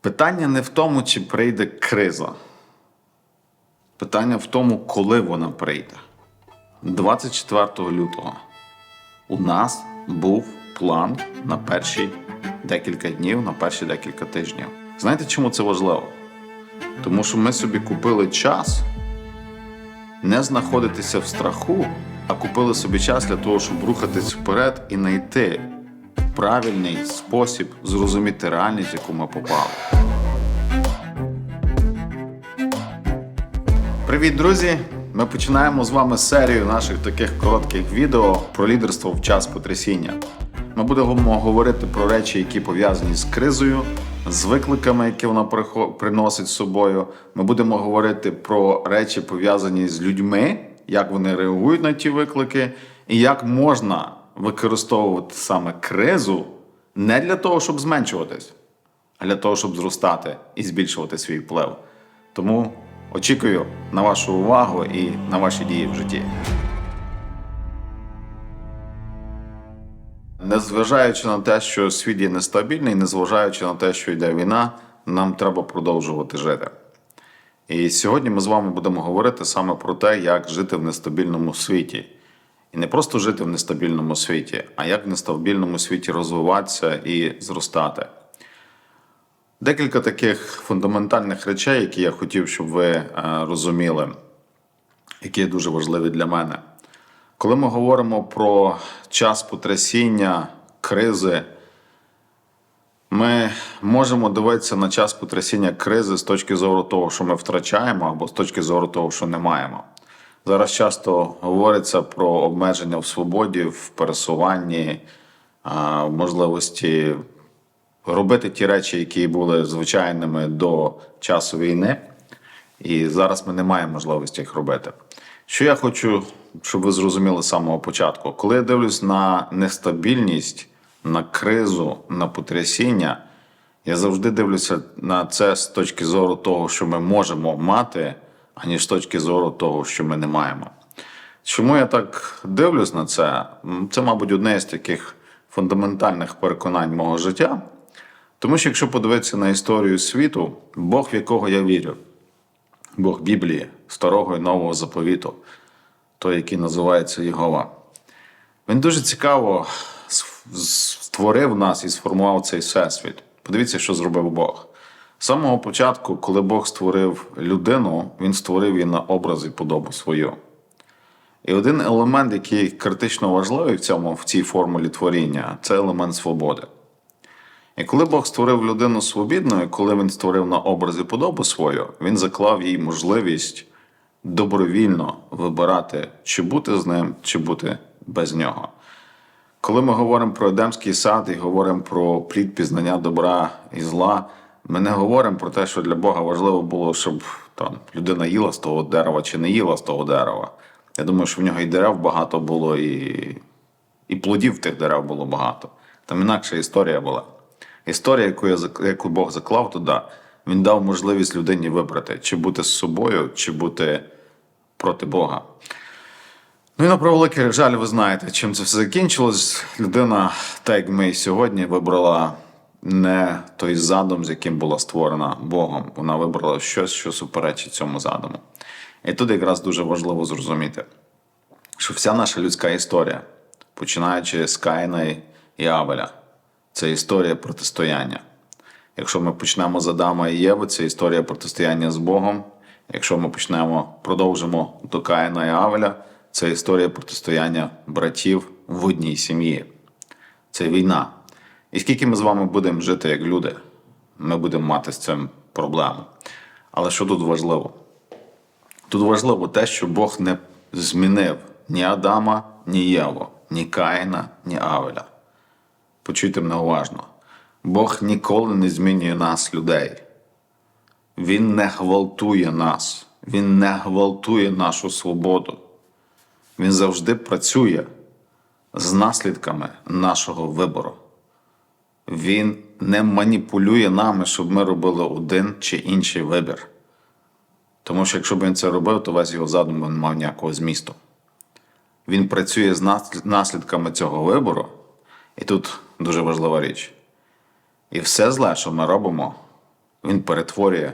Питання не в тому, чи прийде криза. Питання в тому, коли вона прийде. 24 лютого у нас був план на перші декілька днів, на перші декілька тижнів. Знаєте, чому це важливо? Тому що ми собі купили час не знаходитися в страху, а купили собі час для того, щоб рухатись вперед і знайти правильний спосіб зрозуміти реальність, в яку ми попали. Привіт, друзі! Ми починаємо з вами серію наших таких коротких відео про лідерство в час потрясіння. Ми будемо говорити про речі, які пов'язані з кризою, з викликами, які вона приносить з собою. Ми будемо говорити про речі, пов'язані з людьми, як вони реагують на ті виклики, і як можна використовувати саме кризу не для того, щоб зменшуватись, а для того, щоб зростати і збільшувати свій вплив. Тому очікую на вашу увагу і на ваші дії в житті. Незважаючи на те, що світ є нестабільний, незважаючи на те, що йде війна, нам треба продовжувати жити. І сьогодні ми з вами будемо говорити саме про те, як жити в нестабільному світі. І не просто жити в нестабільному світі, а як в нестабільному світі розвиватися і зростати. Декілька таких фундаментальних речей, які я хотів, щоб ви е, розуміли, які дуже важливі для мене. Коли ми говоримо про час потрясіння, кризи, ми можемо дивитися на час потрясіння кризи з точки зору того, що ми втрачаємо, або з точки зору того, що не маємо. Зараз часто говориться про обмеження в свободі, в пересуванні, в можливості робити ті речі, які були звичайними до часу війни. І зараз ми не маємо можливості їх робити. Що я хочу, щоб ви зрозуміли з самого початку, коли я дивлюсь на нестабільність, на кризу, на потрясіння, я завжди дивлюся на це з точки зору того, що ми можемо мати, аніж з точки зору того, що ми не маємо. Чому я так дивлюсь на це? Це, мабуть, одне з таких фундаментальних переконань мого життя. Тому що якщо подивитися на історію світу, Бог, в якого я вірю, Бог Біблії, старого і нового заповіту, той, який називається Єгова. Він дуже цікаво створив нас і сформував цей всесвіт. Подивіться, що зробив Бог. З самого початку, коли Бог створив людину, він створив її на образ і подобу свою. І один елемент, який критично важливий в цьому в цій формулі творіння, це елемент свободи. І коли Бог створив людину свобідною, коли він створив на образ і подобу свою, він заклав їй можливість добровільно вибирати, чи бути з ним, чи бути без нього. Коли ми говоримо про Едемський сад і говоримо про плід пізнання добра і зла, ми не говоримо про те, що для Бога важливо було, щоб там людина їла з того дерева чи не їла з того дерева. Я думаю, що в нього і дерев багато було, і, і плодів тих дерев було багато. Там інакша історія була. Історія, яку, я, яку Бог заклав туди, він дав можливість людині вибрати, чи бути з собою, чи бути проти Бога. Ну і на превеликий жаль, ви знаєте, чим це все закінчилось. Людина, так як ми сьогодні, вибрала не той задум, з яким була створена Богом. Вона вибрала щось, що суперечить цьому задуму. І тут якраз дуже важливо зрозуміти, що вся наша людська історія, починаючи з Каїна і Авеля, це історія протистояння. Якщо ми почнемо з Адама і Єви, це історія протистояння з Богом. Якщо ми почнемо, продовжимо до Каїна і Авеля, це історія протистояння братів в одній сім'ї. Це війна. І скільки ми з вами будемо жити як люди, ми будемо мати з цим проблему. Але що тут важливо? Тут важливо те, що Бог не змінив ні Адама, ні Єву, ні Каїна, ні Авеля. Почуйте мене уважно. Бог ніколи не змінює нас, людей. Він не гвалтує нас, Він не гвалтує нашу свободу. Він завжди працює з наслідками нашого вибору. Він не маніпулює нами, щоб ми робили один чи інший вибір. Тому що якщо б він це робив, то весь його задум не мав ніякого змісту. Він працює з наслідками цього вибору, і тут дуже важлива річ. І все зле, що ми робимо, він перетворює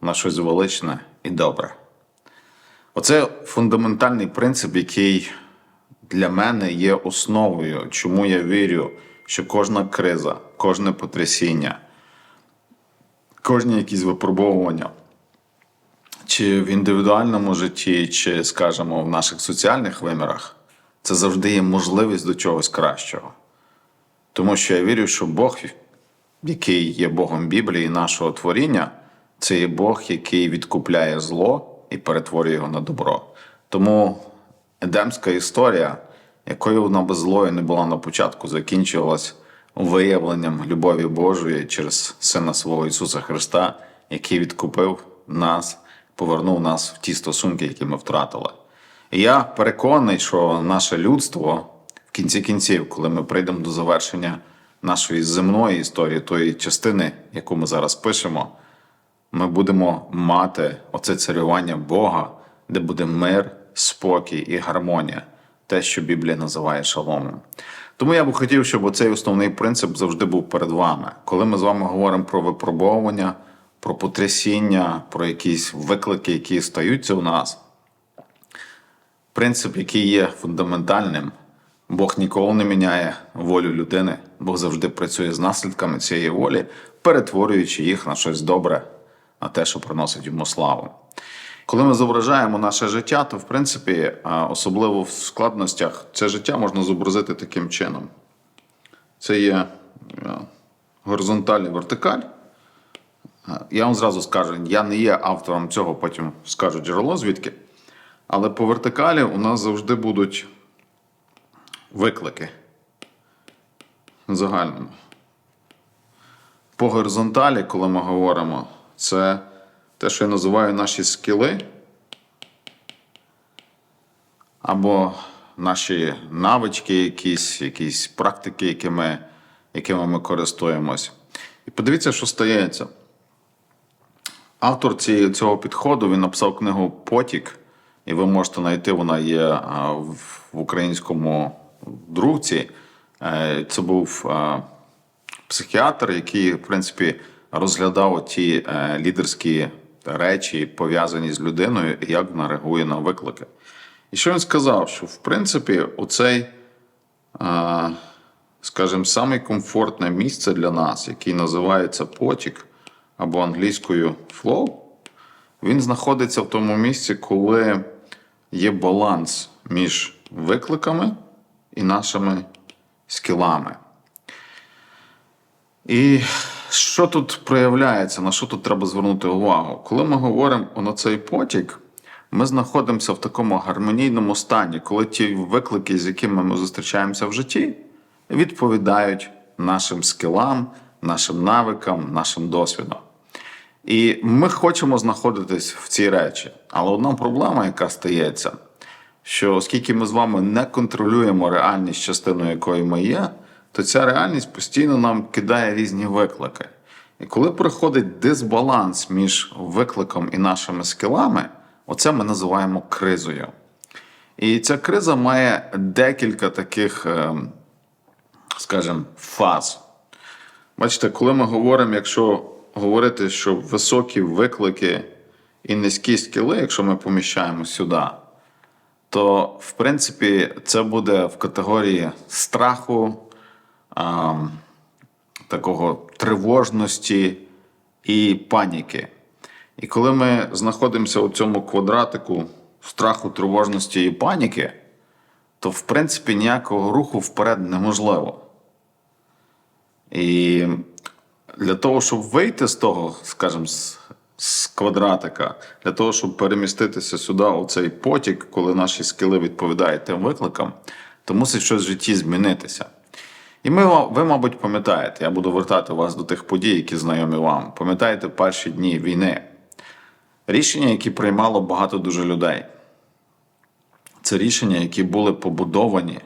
на щось величне і добре. Оце фундаментальний принцип, який для мене є основою, чому я вірю, що кожна криза, кожне потрясіння, кожні якісь випробовування, чи в індивідуальному житті, чи, скажімо, в наших соціальних вимірах, це завжди є можливість до чогось кращого. Тому що я вірю, що Бог, який є Богом Біблії, нашого творіння, це є Бог, який відкупляє зло і перетворює його на добро. Тому едемська історія, якою вона би злою не була на початку, закінчилась виявленням любові Божої через Сина свого Ісуса Христа, який відкупив нас, повернув нас в ті стосунки, які ми втратили. І я переконаний, що наше людство в кінці кінців, коли ми прийдемо до завершення нашої земної історії, тої частини, яку ми зараз пишемо, ми будемо мати оце царювання Бога, де буде мир, спокій і гармонія, те, що Біблія називає шаломом. Тому я би хотів, щоб оцей основний принцип завжди був перед вами. Коли ми з вами говоримо про випробовування, про потрясіння, про якісь виклики, які стаються у нас, принцип, який є фундаментальним, Бог ніколи не міняє волю людини, Бог завжди працює з наслідками цієї волі, перетворюючи їх на щось добре, на те, що приносить йому славу. Коли ми зображаємо наше життя, то в принципі, особливо в складностях, це життя можна зобразити таким чином. Це є е, горизонталь і вертикаль. Е, Я вам зразу скажу, я не є автором цього, потім скажу джерело звідки. Але по вертикалі у нас завжди будуть виклики загальному. По горизонталі, коли ми говоримо, це те, що я називаю наші скіли, або наші навички, якісь, якісь практики, якими, якими ми користуємось. І подивіться, що стається. Автор цього підходу він написав книгу Потік, і ви можете знайти, вона є в, в українському друкці. Е, Це був психіатр, який, в принципі, розглядав ті е, лідерські речі, пов'язані з людиною, як вона реагує на виклики. І що він сказав? Що в принципі, оцей, скажімо, саме комфортне місце для нас, який називається потік або англійською flow, він знаходиться в тому місці, коли є баланс між викликами і нашими скілами. І що тут проявляється, на що тут треба звернути увагу? Коли ми говоримо на цей потік, ми знаходимося в такому гармонійному стані, коли ті виклики, з якими ми зустрічаємося в житті, відповідають нашим скілам, нашим навикам, нашим досвідам. І ми хочемо знаходитись в цій речі. Але одна проблема, яка стається, що оскільки ми з вами не контролюємо реальність, частиною якої ми є, то ця реальність постійно нам кидає різні виклики. І коли приходить дисбаланс між викликом і нашими скілами, оце ми називаємо кризою. І ця криза має декілька таких, ем, скажімо, фаз. Бачите, коли ми говоримо, якщо говорити, що високі виклики і низькі скіли, якщо ми поміщаємо сюди, то в принципі це буде в категорії страху, а, такого тривожності і паніки. І коли ми знаходимося у цьому квадратику страху, тривожності і паніки, то в принципі ніякого руху вперед неможливо. І для того, щоб вийти з того, скажімо, з, квадратика, для того, щоб переміститися сюди, у цей потік, коли наші скіли відповідають тим викликам, то мусить щось в житті змінитися. І ми, ви, мабуть, пам'ятаєте, я буду вертати вас до тих подій, які знайомі вам. Пам'ятаєте перші дні війни. Рішення, які приймало багато дуже людей. Це рішення, які були побудовані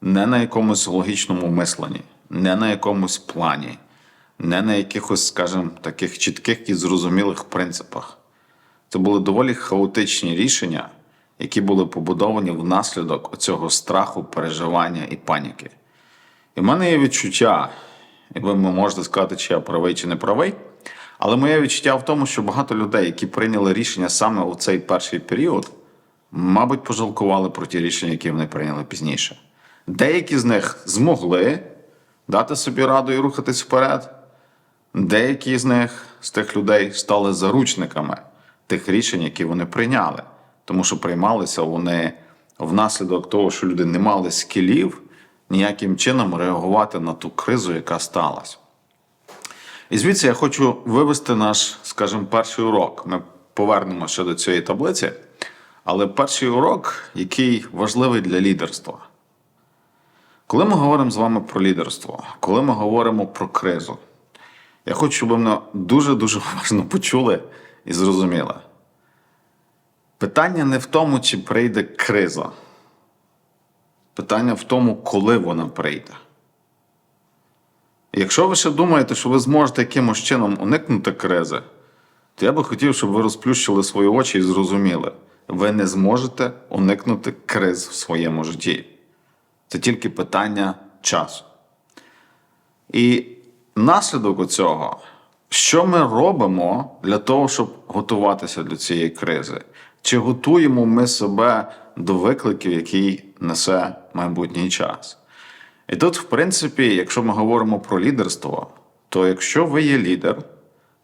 не на якомусь логічному мисленні, не на якомусь плані, не на якихось, скажімо, таких чітких і зрозумілих принципах. Це були доволі хаотичні рішення, які були побудовані внаслідок цього страху, переживання і паніки. І в мене є відчуття, і ви можете сказати, чи я правий, чи не правий, Але моє відчуття в тому, що багато людей, які прийняли рішення саме у цей перший період, мабуть, пожалкували про ті рішення, які вони прийняли пізніше. Деякі з них змогли дати собі раду і рухатись вперед. Деякі з них, з тих людей, стали заручниками тих рішень, які вони прийняли. Тому що приймалися вони внаслідок того, що люди не мали скілів ніяким чином реагувати на ту кризу, яка сталася. І звідси я хочу вивести наш, скажімо, перший урок. Ми повернемося ще до цієї таблиці. Але перший урок, який важливий для лідерства. Коли ми говоримо з вами про лідерство, коли ми говоримо про кризу, я хочу, щоб ви мене дуже-дуже уважно почули і зрозуміли. Питання не в тому, чи прийде криза. Питання в тому, коли вона прийде. Якщо ви ще думаєте, що ви зможете якимось чином уникнути кризи, то я би хотів, щоб ви розплющили свої очі і зрозуміли, ви не зможете уникнути криз в своєму житті. Це тільки питання часу. І наслідок цього, що ми робимо для того, щоб готуватися до цієї кризи? Чи готуємо ми себе до викликів, які несе майбутній час? І тут, в принципі, якщо ми говоримо про лідерство, то якщо ви є лідер,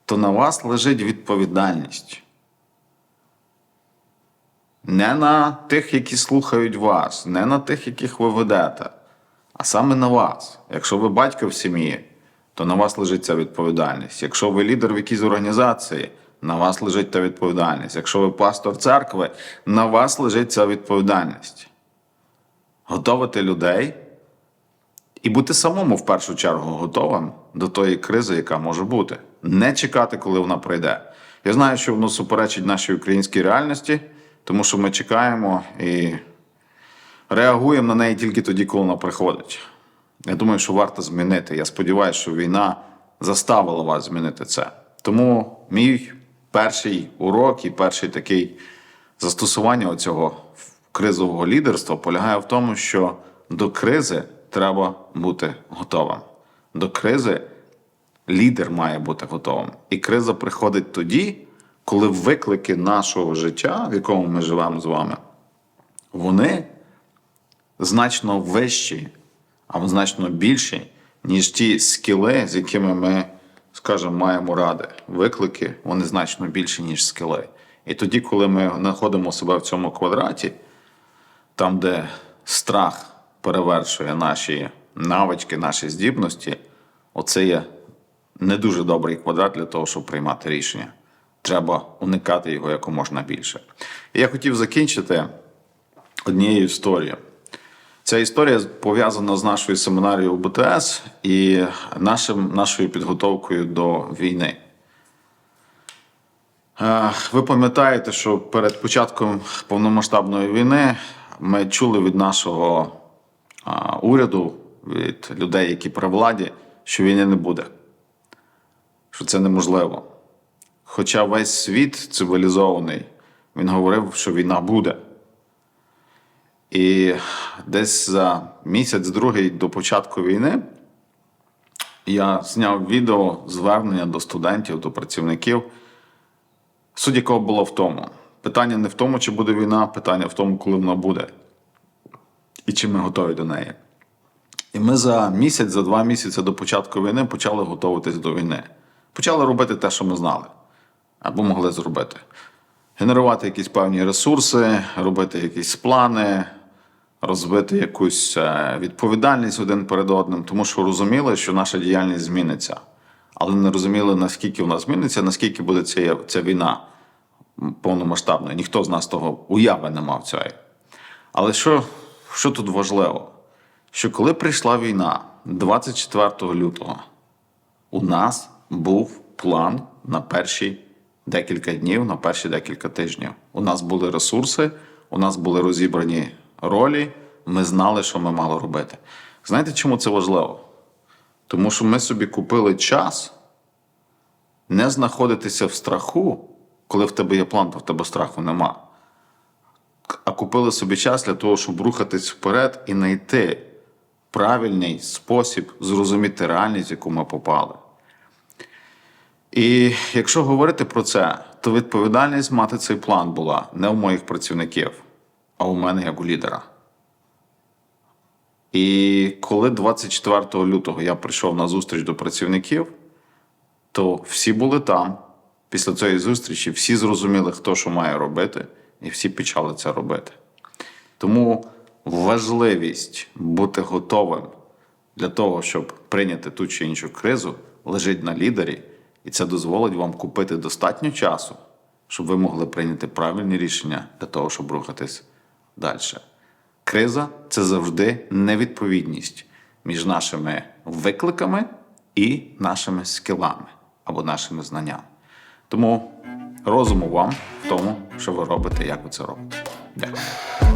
то на вас лежить відповідальність. Не на тих, які слухають вас, не на тих, яких ви ведете, а саме на вас. Якщо ви батько в сім'ї, то на вас лежить ця відповідальність. Якщо ви лідер в якійсь організації, на вас лежить та відповідальність. Якщо ви пастор церкви, на вас лежить ця відповідальність. Готовити людей і бути самому в першу чергу готовим до тої кризи, яка може бути. Не чекати, коли вона прийде. Я знаю, що воно суперечить нашій українській реальності, тому що ми чекаємо і реагуємо на неї тільки тоді, коли вона приходить. Я думаю, що варто змінити. Я сподіваюся, що війна заставила вас змінити це. Тому мій перший урок і перший такий застосування оцього кризового лідерства полягає в тому, що до кризи треба бути готовим. До кризи лідер має бути готовим. І криза приходить тоді, коли виклики нашого життя, в якому ми живемо з вами, вони значно вищі, а значно більші, ніж ті скіли, з якими ми, скажімо, маємо ради. Виклики вони значно більші, ніж скіли. І тоді, коли ми знаходимо себе в цьому квадраті, там, де страх перевершує наші навички, наші здібності, оце є не дуже добрий квадрат для того, щоб приймати рішення. Треба уникати його якомога більше. І я хотів закінчити однією історією. Ця історія пов'язана з нашою семинарією БТС і нашим, нашою підготовкою до війни. Е, Ви пам'ятаєте, що перед початком повномасштабної війни ми чули від нашого уряду, від людей, які при владі, що війни не буде, що це неможливо. Хоча весь світ цивілізований, він говорив, що війна буде. І десь за місяць-другий до початку війни я зняв відео звернення до студентів, до працівників, суть якого було в тому. Питання не в тому, чи буде війна, питання в тому, коли вона буде, і чи ми готові до неї. І ми за місяць, за два місяці до початку війни почали готуватись до війни. Почали робити те, що ми знали, або могли зробити. Генерувати якісь певні ресурси, робити якісь плани, розвити якусь е, відповідальність один перед одним, тому що розуміли, що наша діяльність зміниться. Але не розуміли, наскільки вона зміниться, наскільки буде ця, ця війна повномасштабною. Ніхто з нас того уяви не мав цієї. Але що, що тут важливо? Що коли прийшла війна 24 лютого, у нас був план на перші декілька днів, на перші декілька тижнів. У нас були ресурси, у нас були розібрані ролі, ми знали, що ми мали робити. Знаєте, чому це важливо? Тому що ми собі купили час не знаходитися в страху, коли в тебе є план, то в тебе страху нема. А купили собі час для того, щоб рухатись вперед і знайти правильний спосіб зрозуміти реальність, в яку ми попали. І якщо говорити про це, то відповідальність мати цей план була не у моїх працівників, а у мене як у лідера. І коли 24 лютого я прийшов на зустріч до працівників, то всі були там. Після цієї зустрічі всі зрозуміли, хто що має робити, і всі почали це робити. Тому важливість бути готовим для того, щоб прийняти ту чи іншу кризу, лежить на лідері, і це дозволить вам купити достатньо часу, щоб ви могли прийняти правильні рішення для того, щоб рухатись далі. Криза це завжди невідповідність між нашими викликами і нашими скілами або нашими знаннями. Тому розуму вам в тому, що ви робите, як ви це робите. Дякую.